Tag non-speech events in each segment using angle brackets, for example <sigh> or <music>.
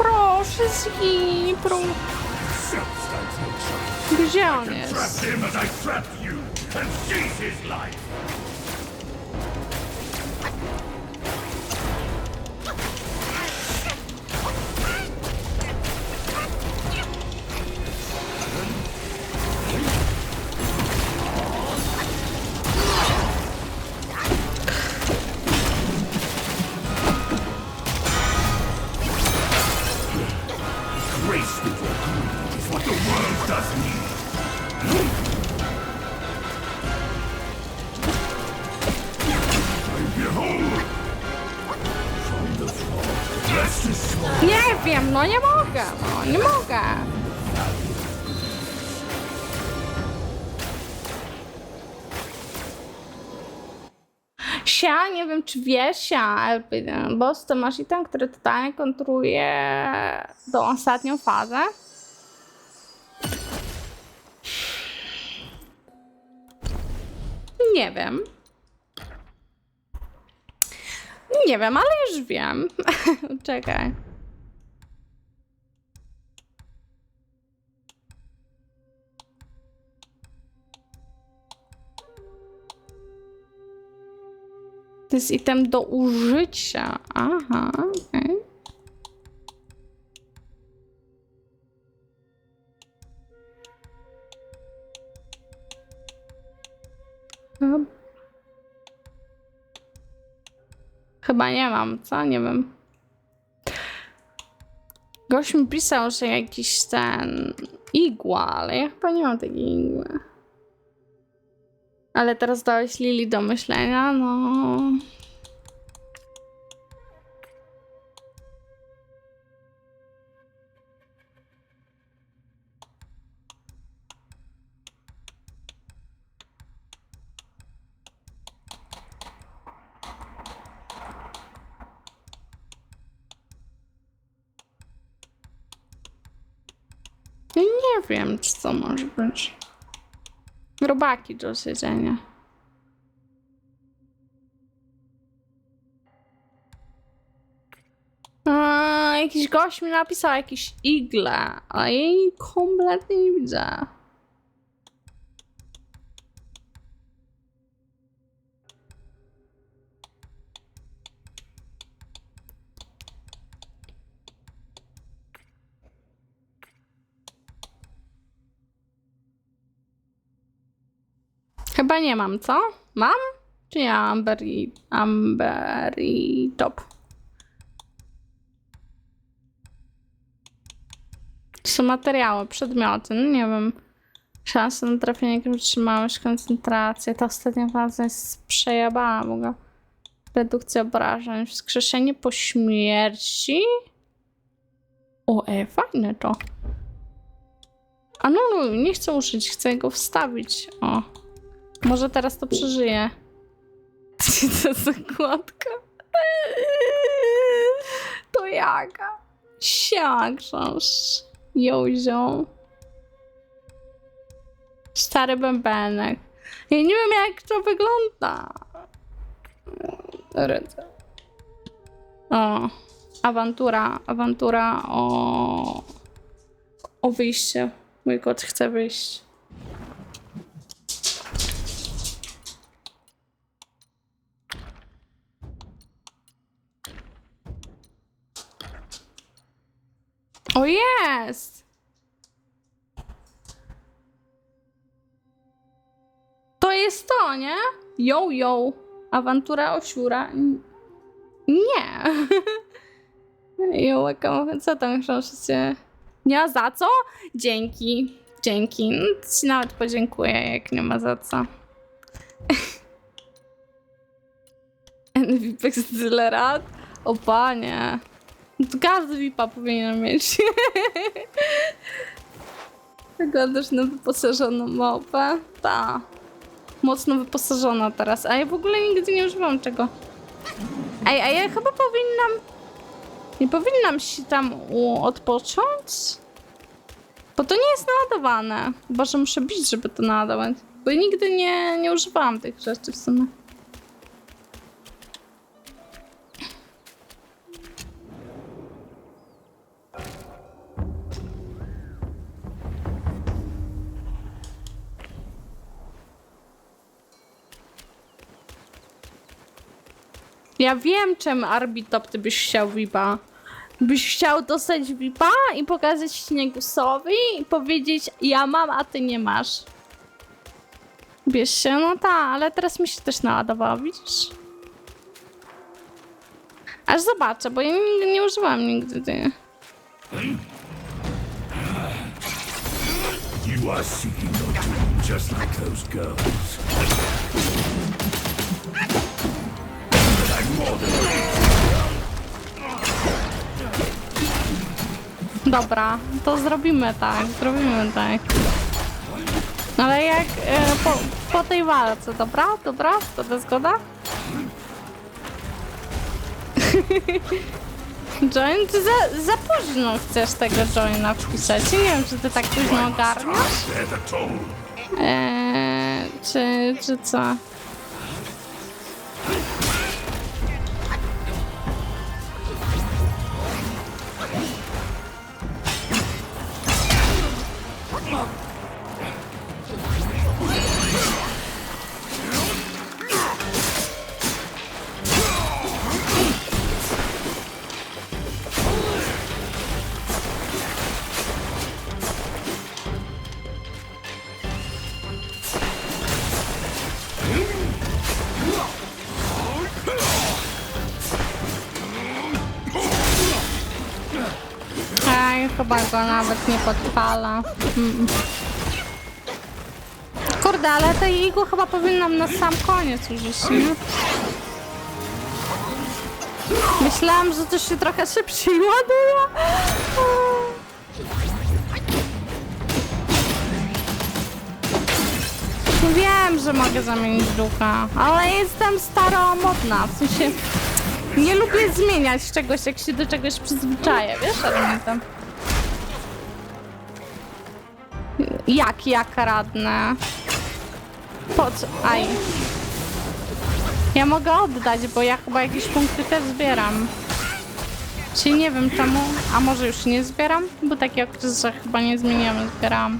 proszę zginij, proszę. Gdzie on jest? Wiem, no nie mogę, no nie mogę. Sia, nie wiem czy wiesz, Sia, boss to masz item, który totalnie kontruje tą ostatnią fazę. Nie wiem. Nie wiem, ale już wiem. <laughs> Czekaj. To jest item do użycia. Aha, okej. Chyba- Chyba nie mam, co? Nie wiem. Gość mi pisał, że jakiś ten igła, ale ja chyba nie mam takiej igły. Ale teraz dałeś Lili do myślenia, no. Robaki do zjedzenia. A, jakiś gość mi napisał jakieś igle, a jej kompletnie nie widzę. Chyba nie mam, co? Mam? Czy ja Amberi... Amberi top? To są materiały, przedmioty, no nie wiem. Szansa na trafienie, jak wytrzymałość, koncentrację. Ta ostatnia faza jest przejebana w ogóle. Redukcja obrażeń, wskrzeszenie po śmierci. O, e, fajne to. A no, no, nie chcę użyć, chcę go wstawić. O. Może teraz to przeżyję. <laughs> Co za kładka? To jaka? Siakrząż. Józią. Stary bębenek. Ja nie wiem jak to wygląda. Ręce. O. Awantura. Awantura o... O wyjście. Mój kot chce wyjść. O jest! To jest to, nie? Yo, yo. Awantura osiura. Nie. <laughs> Jo, co tam się... Nie za co? Dzięki. Dzięki. No, ci nawet podziękuję, jak nie ma za co. <laughs> Envipek z tyle lat? O panie. Każdy VIPa powinien mieć. <laughs> Wyglądasz na wyposażoną małpę? Ta. Mocno wyposażona teraz. A ja w ogóle nigdy nie używam czego. Ej, a ja chyba powinnam... Nie powinnam się tam odpocząć? Bo to nie jest naładowane. Chyba, że muszę bić, żeby to naładować. Bo nigdy nie, nie używałam tych rzeczy w sumie. Ja wiem, czym Arbitop ty byś chciał VIPa. Byś chciał dostać VIPa i pokazać Śniegusowi i powiedzieć ja mam, a ty nie masz. Bierz się, no ta, ale teraz mi się też naładowało, widzisz? Aż zobaczę, bo ja nigdy nie używałam nigdy ty. You are seeking your doom just like those girls. Dobra, to zrobimy tak, zrobimy tak. Ale jak e, po, po tej walce, dobra? Dobra? Zgoda, <laughs> zgoda? Join, ty za, za późno chcesz tego joina wpisać. Nie wiem, czy ty tak późno ogarniasz. Eee, czy, czy co? Chyba go nawet nie podpala. Mm. Kurde, ale tej igły chyba powinnam na sam koniec użyć, nie? Myślałam, że to się trochę szybciej <laughs> ładuje. Wiem, że mogę zamienić ducha, ale jestem staromodna, w sensie nie lubię zmieniać czegoś, jak się do czegoś przyzwyczaję, wiesz, Arminta? Jak, jak radne? Po co? Aj. Ja mogę oddać, bo ja chyba jakieś punkty też zbieram. Czyli nie wiem czemu, a może już nie zbieram? Bo taki okres, że chyba nie zmieniamy, zbierałam.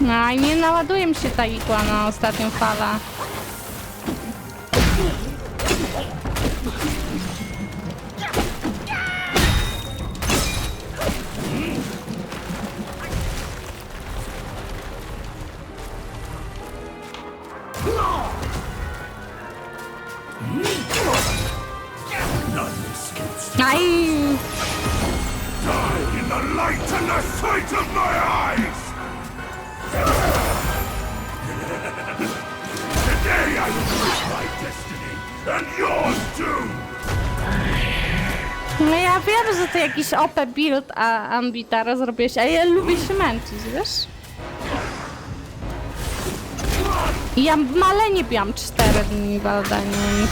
No i nie naładuje mi się ta igła na ostatnią falę. Ja wiem, że to jakiś OP build, a Ambitara zrobiłeś, a ja lubię się męczyć, wiesz? Ja malenie biłam 4 dni Aldanie, więc...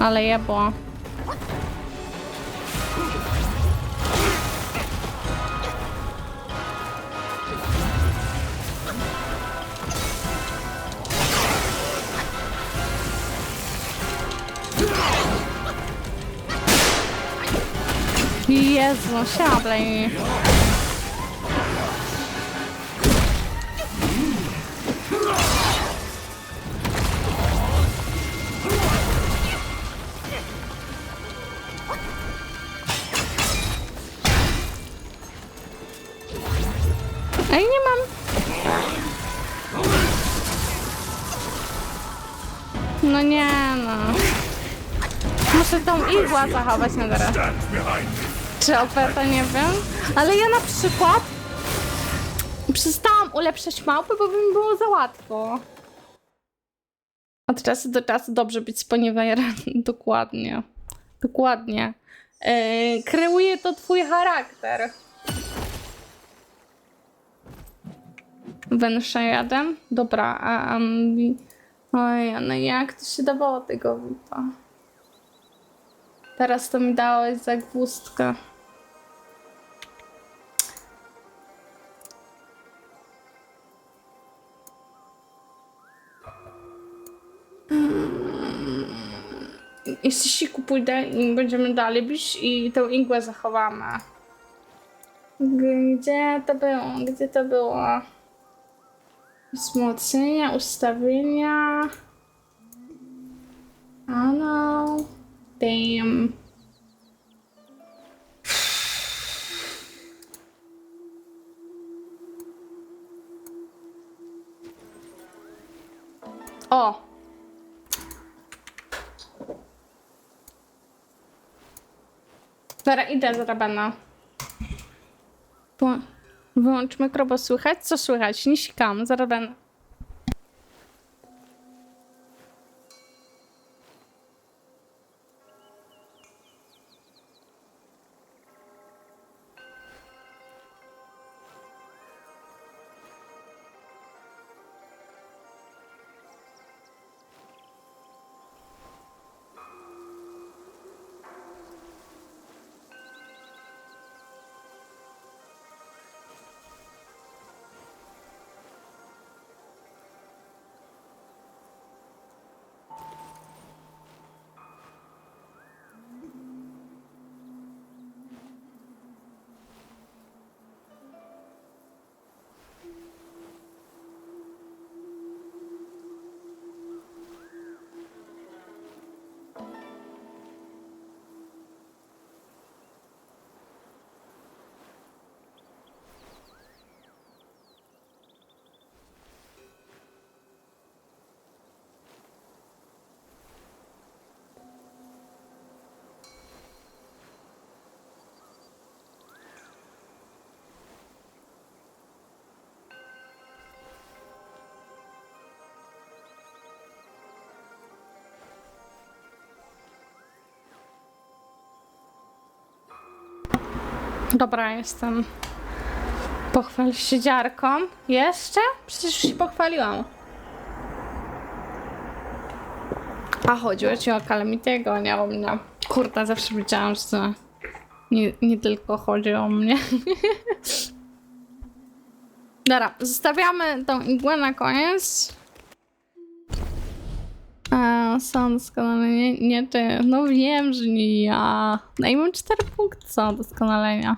Ale jebło. Jezu, siablej. Ej, nie mam. No nie no. Muszę tą igła zachować na teraz. Czy oferta, nie wiem. Ale ja na przykład przestałam ulepszać małpy, bo by mi było za łatwo. Od czasu do czasu dobrze być sponiewierem. <laughs> Dokładnie. Dokładnie. Yy, kreuje to twój charakter. Węższa jeden? Dobra, a um, Oj, no jak to się dawało tego wipa? Teraz to mi dałeś zagwózdkę. I z siku pójdę i będziemy dalej bić i tą igłę zachowamy. Gdzie to było? Gdzie to było? Wzmocnienia, ustawienia. Oh no. Damn. O! Dobra, idę za rabana. Wyłącz mikro, bo słychać? Co słychać? Nie sikam, za rabana. Dobra, jestem. Pochwal się dziarką. Jeszcze? Przecież już się pochwaliłam. A chodziło ci o Calamitiego, nie o mnie. Kurde, zawsze wiedziałam, że nie, nie tylko chodzi o mnie. <laughs> Dobra, zostawiamy tą igłę na koniec. Są doskonale, nie, nie ty. No wiem, że nie ja. No i mam cztery punkty są doskonalenia.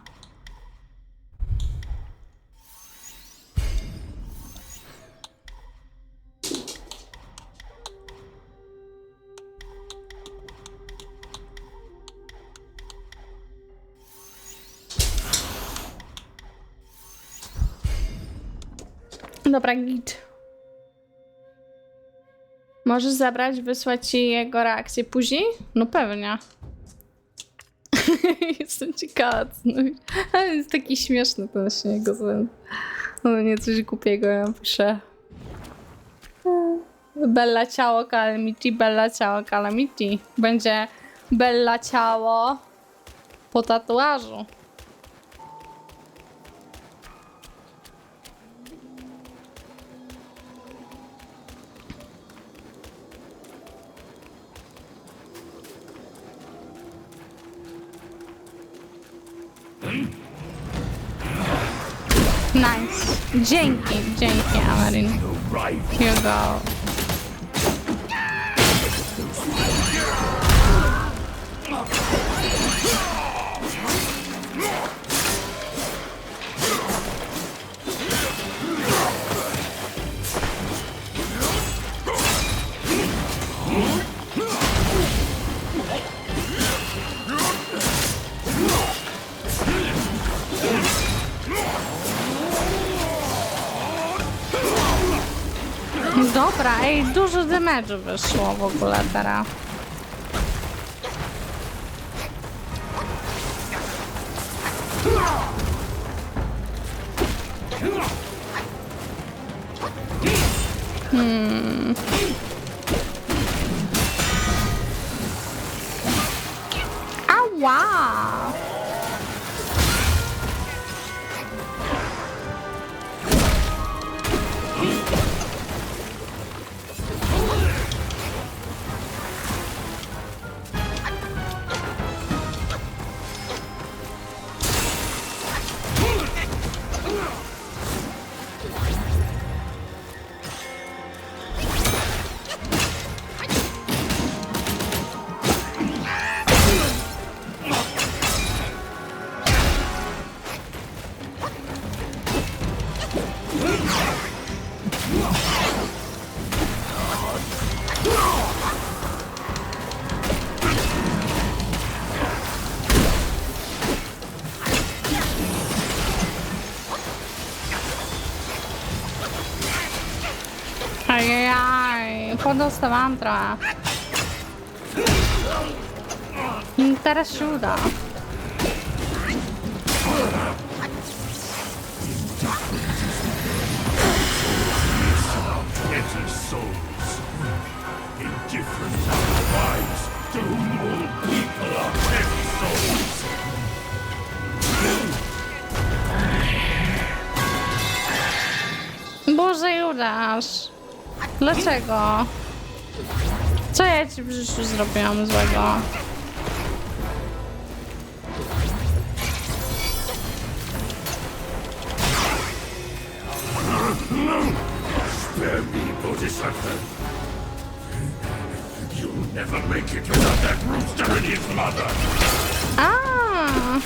Dobra, git. Możesz zabrać, wysłać ci jego reakcję później? No pewnie. <laughs> Jestem ciekawa. <laughs> jest taki śmieszny ten właśnie jego sens. No nie coś głupiego, ja piszę. Bella ciało calamity, bella ciało calamity. Będzie bella ciało po tatuażu. Dzięki, dzięki, Amarin. Here you go. Ej, dużo damage'u wyszło w ogóle teraz. Hmm. Ała! Podostawałam trochę. Mm, Teraz się uda. Boże Judasz. Dlaczego? Ja ci w życiu zrobiłam złego? Spare me, Bodhisattva. You'll never make it without that rooster and his mother. A.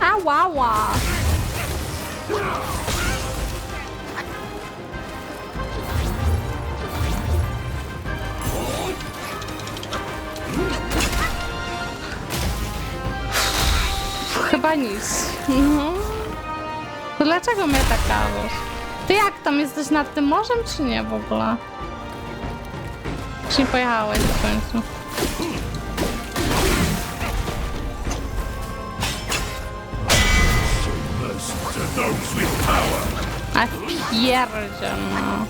Ałała. Chyba nic. Mhm. To dlaczego mnie tak gadasz? Ty jak tam jesteś nad tym morzem, czy nie w ogóle? Czy nie pojechałeś w końcu? Pierdzie, no.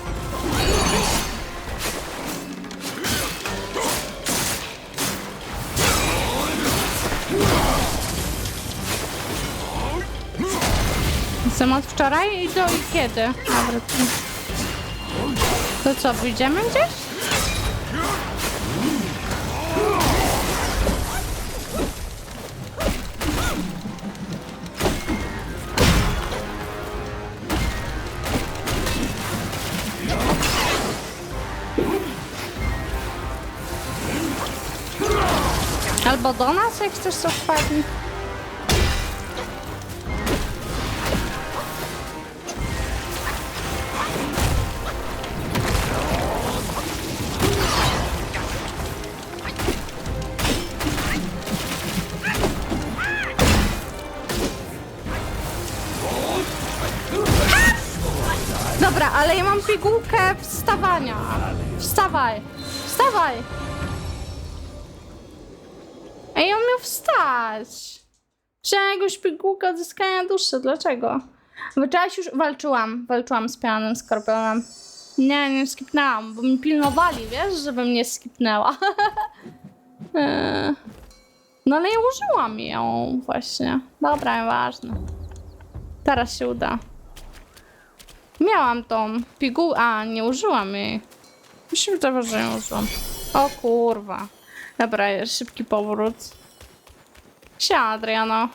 Jestem od wczoraj i do i kiedy? Dobra, to... co, wyjdziemy gdzieś? Albo do nas, jak chcesz co wpadnie. Dobra, ale ja mam pigułkę wstawania. Wstawaj, wstawaj. Wziąłem jakąś pigułkę odzyskania duszy. Dlaczego? Wyczałaś już... Walczyłam. Walczyłam z pianem skorpionem. Nie, nie skipnęłam, bo mi pilnowali, wiesz, żebym nie skipnęła. Eee. <laughs> no ale ja użyłam ją właśnie. Dobra, ważne. Teraz się uda. Miałam tą pigułkę. A, nie użyłam jej. Mi się że ją użyłam. O kurwa. Dobra, szybki powrót. Siema, Adriano.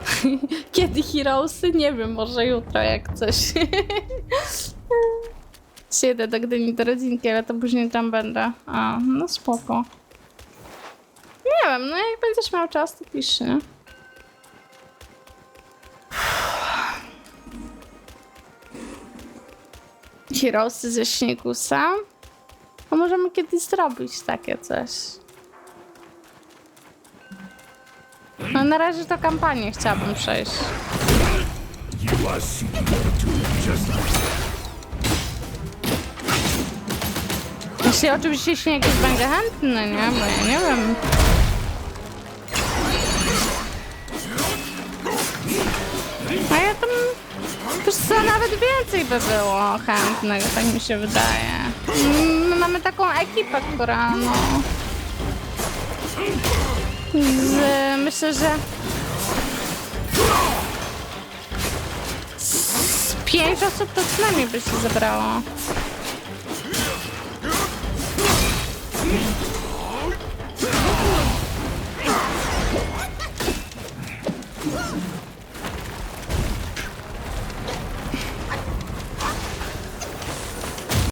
<laughs> Kiedy Heroesy? Nie wiem, może jutro jak coś. <laughs> Siedę do Gdyni do rodzinki, ale to później tam będę. A, no spoko. Nie wiem, no jak będziesz miał czas, to pisz, nie? <sighs> Heroesy ze śniegusa. A możemy kiedyś zrobić takie coś. No na razie to kampanię chciałabym przejść. Jeśli oczywiście śniegus będzie chętny, nie? Bo ja nie wiem. A ja tam... Wiesz co, nawet więcej by było chętnych, tak mi się wydaje. My mamy taką ekipę, która no... Z, myślę, że... Z pięć osób to przynajmniej by się zebrało.